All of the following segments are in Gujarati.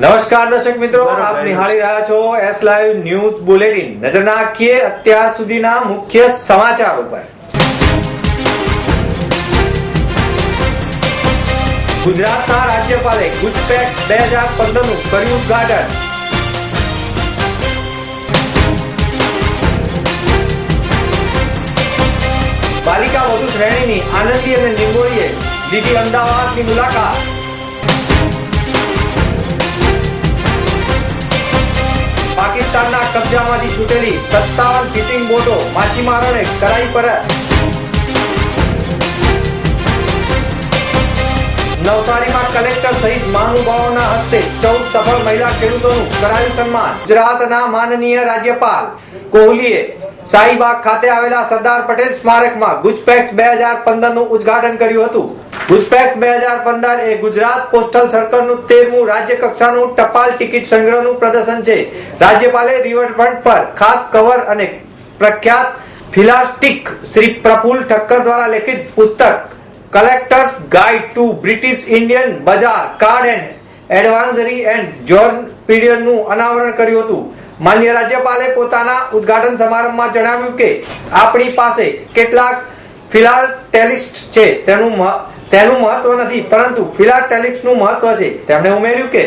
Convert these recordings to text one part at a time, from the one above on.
નમસ્કાર દર્શક મિત્રો આપ નિહાળી રહ્યા છો એસ લાઈવ ન્યૂઝ બુલેટિન નજર નાખીએ અત્યાર સુધીના મુખ્ય સમાચાર ઉપર. ગુજરાતના રાજ્યપાલે ગુજપેક બે હજાર પંદરનું કર્યું ઉદઘાટન બાલિકા વધુ શ્રેણીની આનંદી અને નિંગોળીએ લીધી અમદાવાદની મુલાકાત. પાકિસ્તાનના કબજામાંથી છૂટેલી સત્તાવન ફિશિંગ બોટો માછીમારોને કરાઈ પરત નવસારીમાં કલેક્ટર સહિત મહાનુભાવોના હસ્તે ચૌદ સફળ મહિલા ખેડૂતોનું કરાયું સન્માન. ગુજરાતના માનનીય રાજ્યપાલ કોહલીએ શાહીબાગ ખાતે આવેલા સરદાર પટેલ સ્મારકમાં ગુજપેક્સ બે હજાર પંદરનું ઉદ્ઘાટન કર્યું હતું. ગુજપેક્સ બે હજાર પંદર એ ગુજરાત પોસ્ટલ સર્કલનું તેરમું રાજ્ય કક્ષાનું ટપાલ ટિકિટ સંગ્રહનું પ્રદર્શન છે. રાજ્યપાલે રિવરફ્રન્ટ પર ખાસ કવર અને પ્રખ્યાત ફિલાસ્ટિક શ્રી પ્રફુલ ઠક્કર દ્વારા લેખિત પુસ્તક, collectors guide to British Indian bazaar card and એડવાન્સરી and જોર્ન પીરિયડનું અનાવરણ કર્યું હતું. માન્ય રાજ્યપાલે પોતાના ઉદ્ઘાટન સમારંભમાં જણાવ્યું કે, આપણી પાસે કેટલાક ફિલાટેલિસ્ટ છે. તેનું તેનું મહત્વ નથી, પરંતુ ફિલાટેલિક્સનું મહત્વ છે. તેમણે ઉમેર્યું કે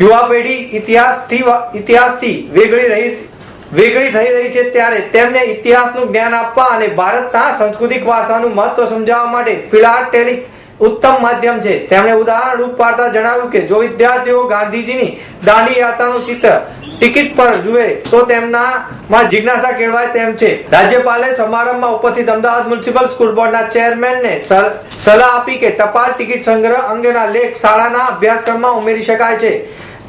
યુવા પેઢી ઇતિહાસથી ઇતિહાસથી વેગળી રહી વેગળી થઈ રહી છે ત્યારે તેમને ઇતિહાસનું જ્ઞાન આપવા અને ભારતના સાંસ્કૃતિક વારસાનું મહત્વ સમજાવવા માટે ફિલાટેલિક ઉત્તમ માધ્યમ છે. તેમણે ઉદાહરણ રૂપ પાડતા જણાવ્યું કે, જો વિદ્યાર્થીઓ ગાંધીજીની દાંડી યાત્રાનું ચિત્ર ટિકિટ પર જુએ, તો તેમનામાં જિજ્ઞાસા કેળવાય તેમ છે. રાજ્યપાલે સમારંભમાં ઉપસ્થિત અમદાવાદ મ્યુનિસિપલ સ્કૂલ બોર્ડના ચેરમેનને સલાહ આપી કે ટપાલ ટિકિટ સંગ્રહ અંગેના લેખ શાળાના અભ્યાસક્રમમાં ઉમેરી શકાય છે.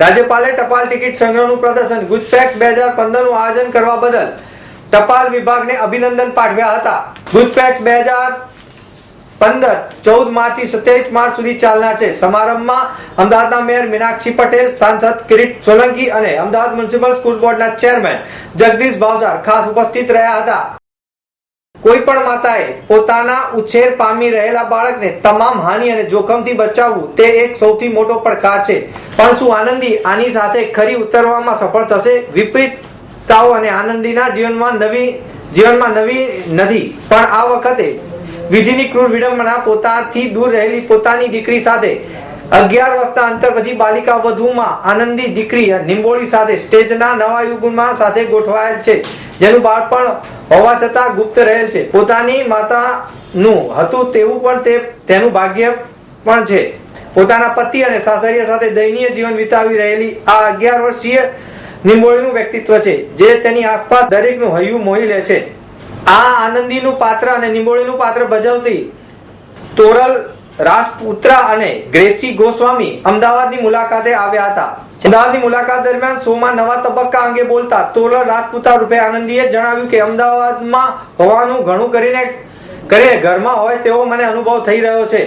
રાજ્યપાલે ટપાલ ટિકિટ સંગ્રહનું પ્રદર્શન ગુજપેક બે હજાર પંદરનું આયોજન કરવા બદલ ટપાલ વિભાગને અભિનંદન પાઠવ્યા હતા. ગુજપેક્સ બે હજાર પંદર, ચૌદ માર્ચથી સત્યાવીસ માર્ચ સુધી ચાલનાર છે. સમારંભમાં અમદાવાદના મેયર મીનાક્ષી પટેલ, સાંસદ કિરીટ સોલંકી અને અમદાવાદ મ્યુનિસિપલ સ્કૂલ બોર્ડના ચેરમેન જગદીશ ભાવસાર ખાસ ઉપસ્થિત રહ્યા હતા. કોઈ પણ માતાએ પોતાના ઉછેર પામી રહેલા બાળકને તમામ હાનિ અને જોખમથી બચાવવું તે એક સૌથી મોટો પડકાર છે. પણ શું આનંદી આની સાથે ખરી ઉતરવામાં સફળ થશે? વિપરીતતાઓ અને આનંદીના જીવનમાં નવી જીવનમાં નવી નથી પણ આ વખતે વિધિની ક્રૂર વિડંબના પોતાથી દૂર રહેલી પોતાની દીકરી સાથે અગિયાર વર્ષના અંતર પછી બાલિકા વધુમાં આનંદી દીકરી નિંબોળી સાથે સ્ટેજના નવા યુગમાં સાથે ગોઠવાયેલ છે. જેનું બાળપણ હોવા છતાં ગુપ્ત રહેલ છે. પોતાની માતાનું હતું તેવું પણ તે, તેનું ભાગ્ય પણ છે. પોતાના પતિ અને સાસરિયા સાથે દયનીય જીવન વિતાવી રહેલી આ અગિયાર વર્ષીય નિંબોળીનું વ્યક્તિત્વ છે, જે તેની આસપાસ દરેકનું હૈયું મોહી લે છે. આ આનંદીનું પાત્ર અને નિંબોળીનું પાત્ર ભજવતી તોરલ રાજપુત્રા અને ગ્રેસી ગોસ્વામી અમદાવાદની મુલાકાતે આવ્યા હતા અમદાવાદની મુલાકાત દરમિયાન શોમાં નવા તબક્કા અંગે બોલતા તોરલ રાજપુતા રૂપે આનંદીએ જણાવ્યું કે અમદાવાદમાં હોવાનું ઘણું કરીને કરીને ઘરમાં હોય તેવો મને અનુભવ થઈ રહ્યો છે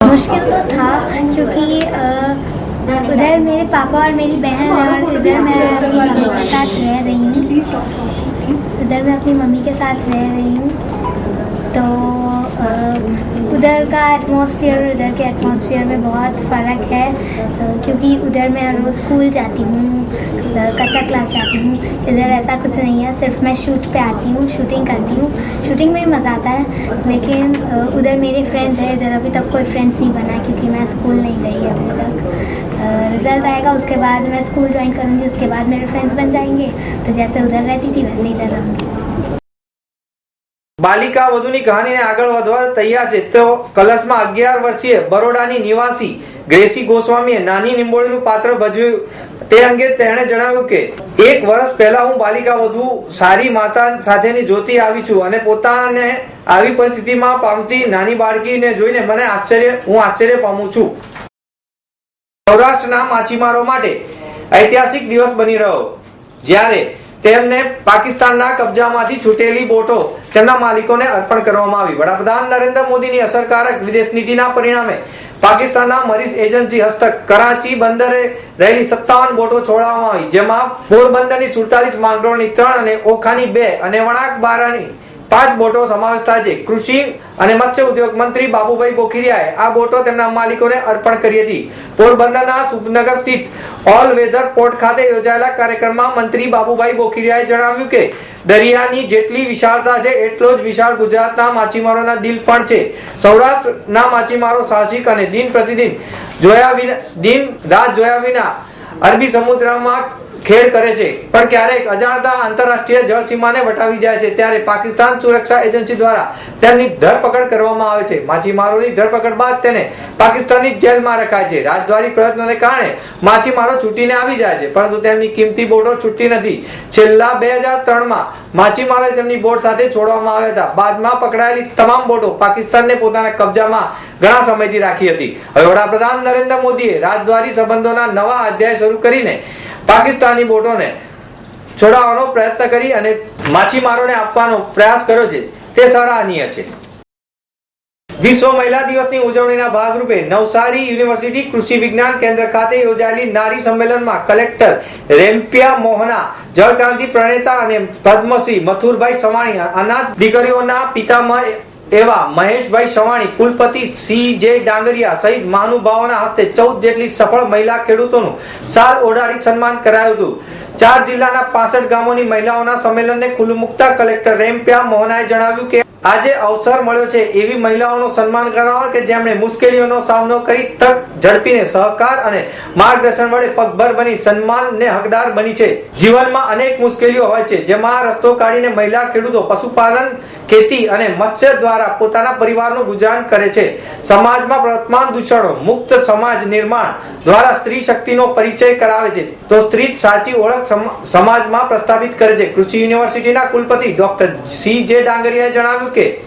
मुश्किल तो था क्योंकि अ, उधर मेरे पापा और मेरी बहन है और इधर मैं अपनी मम्मी के साथ रह रही हूँ उधर मैं अपनी मम्मी के साथ रह रही हूँ तो उधर का एटमॉस्फेयर और इधर के एटमॉस्फेयर में बहुत फ़र्क है क्योंकि उधर मैं रोज़ स्कूल जाती हूँ कथक क्लास जाती हूँ, इधर ऐसा कुछ नहीं है, सिर्फ़ मैं शूट पे आती हूँ शूटिंग करती हूँ शूटिंग में भी मज़ा आता है, लेकिन उधर मेरे फ्रेंड्स हैं, इधर अभी तक कोई फ्रेंड्स नहीं बना क्योंकि मैं स्कूल नहीं गई अभी तक। रिज़ल्ट आएगा, उसके बाद मैं स्कूल ज्वाइन करूँगी, उसके बाद मेरे फ्रेंड्स बन जाएँगे तो जैसे उधर रहती थी, वैसे इधर रहूँगी। બાલિકા વધુની કહાનીને આગળ વધવા તૈયાર છે. તો કલશમાં અગિયાર વર્ષીય બરોડાની નિવાસી ગ્રેસી ગોસ્વામીએ નાની નિંબોળીનું પાત્ર ભજવ્યું. તે અંગે તેણે જણાવ્યું કે, એક વર્ષ પહેલા હું બાલિકા વધુ સારી માતા સાથેની જોતી આવી છું અને પોતાને આવી પરિસ્થિતિમાં પામતી નાની બાળકીને જોઈને મને આશ્ચર્ય, હું આશ્ચર્ય પામું છું. સૌરાષ્ટ્રના માછીમારો માટે ઐતિહાસિક દિવસ બની રહ્યો. જ્યારે તેમને પાકિસ્તાનના કબજામાંથી છૂટેલી બોટો તેમના માલિકોને અર્પણ કરવામાં આવી. વડાપ્રધાન નરેન્દ્ર મોદીની અસરકારક વિદેશ નીતિના પરિણામે પાકિસ્તાનના મરીસ એજન્સી હસ્તક કરાચી બંદરે રહેલી સત્તાવન બોટો છોડવામાં આવી, જેમાં પોરબંદરની સુડતાલીસ માંગરોળની ત્રણ અને ઓખાની બે અને વણાક બારાની પાંચ બોટો સમાવેશ થાય છે. કૃષિ અને મત્સ્ય ઉદ્યોગ મંત્રી બાબુભાઈ બોખીરિયાએ આ બોટો તેમના માલિકોને અર્પણ કરી હતી. પોરબંદરના સુપનગર સ્થિત ઓલ વેધર પોર્ટ ખાતે યોજાયેલા કાર્યક્રમમાં મંત્રી બાબુભાઈ બોખીરિયાએ જણાવ્યું કે, દરિયાની જેટલી વિશાળતા છે, એટલો જ વિશાળ ગુજરાતના માછીમારોના દિલ પણ છે. સૌરાષ્ટ્રના માછીમારો સાહસિક અને દિન પ્રતિદિન જોયા વિના દિન રાત જોયા વિના અરબી સમુદ્રમાં ખેડ કરે છે. પણ ક્યારેક અજાણતા આંતરરાષ્ટ્રીય જળસીમાને વટાવી જાય છે. ત્યારે પાકિસ્તાન સુરક્ષા એજન્સી દ્વારા તેમની ધરપકડ કરવામાં આવે છે. માછીમારોની ધરપકડ બાદ તેને પાકિસ્તાનની જેલમાં રખાય છે. રાજદ્વારી પ્રયત્નોને કારણે માછીમારો છૂટીને આવી જાય છે. પરંતુ તેમની કિંમતી બોટો છૂટતી નથી. છેલ્લા બે હજાર ત્રણમાં માછીમારોએ તેમની બોટ સાથે છોડવામાં આવ્યા હતા. બાદમાં પકડાયેલી તમામ બોટો પાકિસ્તાનને પોતાના કબજામાં ઘણા સમયથી રાખી હતી. હવે વડાપ્રધાન નરેન્દ્ર મોદીએ રાજદ્વારી સંબંધોના નવા અધ્યાય શરૂ કરીને પાકિસ્તાની બોટોને છોડાવવાનો પ્રયત્ન કરી અને માછીમારોને આપવાનો પ્રયાસ કર્યો છે. તે સરાહનીય છે. વિશ્વ મહિલા દિવસની ઉજવણીના ભાગરૂપે નવસારી યુનિવર્સિટી કૃષિ વિજ્ઞાન કેન્દ્ર ખાતે યોજાયેલી નારી સંમેલનમાં કલેક્ટર રેમ્પિયા મોહના, જળક્રાંતિ પ્રણેતા અને પદ્મશ્રી મથુરભાઈ સવાણી, અનાથ દીકરીઓના પિતામહ એવા મહેશભાઈ સવાણી, કુલપતિ સી જે ડાંગરિયા સહિત મહાનુભાવોના હસ્તે ચૌદ જેટલી સફળ મહિલા ખેડૂતોનું સાલ ઓઢાડી સન્માન કરાયું હતું. ચાર જિલ્લાના પાસઠ ગામોની મહિલાઓના સંમેલનને ખુલ્લું મુકતા કલેક્ટર રેમ્પિયા મોહનાએ જણાવ્યું કે, આજે અવસર મળ્યો છે એવી મહિલાઓનું સન્માન કરવા કે જેમણે મુશ્કેલીઓનો સામનો કરી તક ઝડપીને સહકાર અને માર્ગદર્શન વડે પગભર બની સન્માનને હકદાર બની છે. જીવનમાં અનેક મુશ્કેલીઓ હોય છે, જેમાં રસ્તો કાઢીને મહિલા ખેડૂતો પશુપાલન ખેતી અને મત્સ્ય દ્વારા પોતાના પરિવારનું ગુજરાન કરે છે. સમાજમાં વર્તમાન દૂષણો, મુક્ત સમાજ નિર્માણ દ્વારા સ્ત્રી શક્તિનો પરિચય કરાવે છે. તો સ્ત્રી જ સાચી ઓળખ સમ- સમાજમાં પ્રસ્થાપિત કરે છે. કૃષિ યુનિવર્સિટીના કુલપતિ ડોક્ટર સી જે ડાંગરિયાએ જણાવ્યું કે,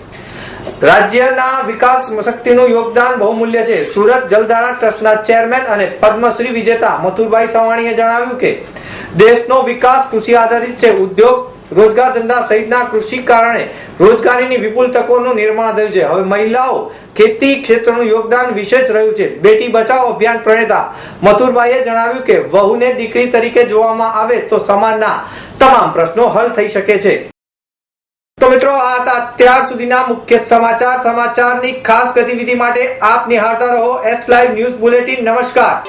રાજ્યના વિકાસ શક્તિનું યોગદાન બહુમૂલ્ય છે. સુરત જલધારા ટ્રસ્ટના ચેરમેન અને પદ્મશ્રી વિજેતા મથુરભાઈ સવાણીએ જણાવ્યું કે, દેશનો વિકાસ કૃષિ આધારિત છે. ઉદ્યોગ રોજગાર ધંધા સહિતના કૃષિ કારણે રોજગારીની વિપુલ તકોનું નિર્માણ થયું છે. હવે મહિલાઓ ખેતી ક્ષેત્રનું યોગદાન વિશેષ રહ્યું છે. બેટી બચાવો અભિયાન પ્રણેતા મથુરભાઈએ જણાવ્યું કે, વહુને દીકરી તરીકે જોવામાં આવે તો સમાજના તમામ પ્રશ્નો હલ થઈ શકે છે. તો મિત્રો, આ હતા અત્યાર સુધીના મુખ્ય સમાચાર. સમાચારની ખાસ ગતિવિધિ માટે આપ નિહાળતા રહો. એસ લાઈવ ન્યૂઝ બુલેટિન નમસ્કાર.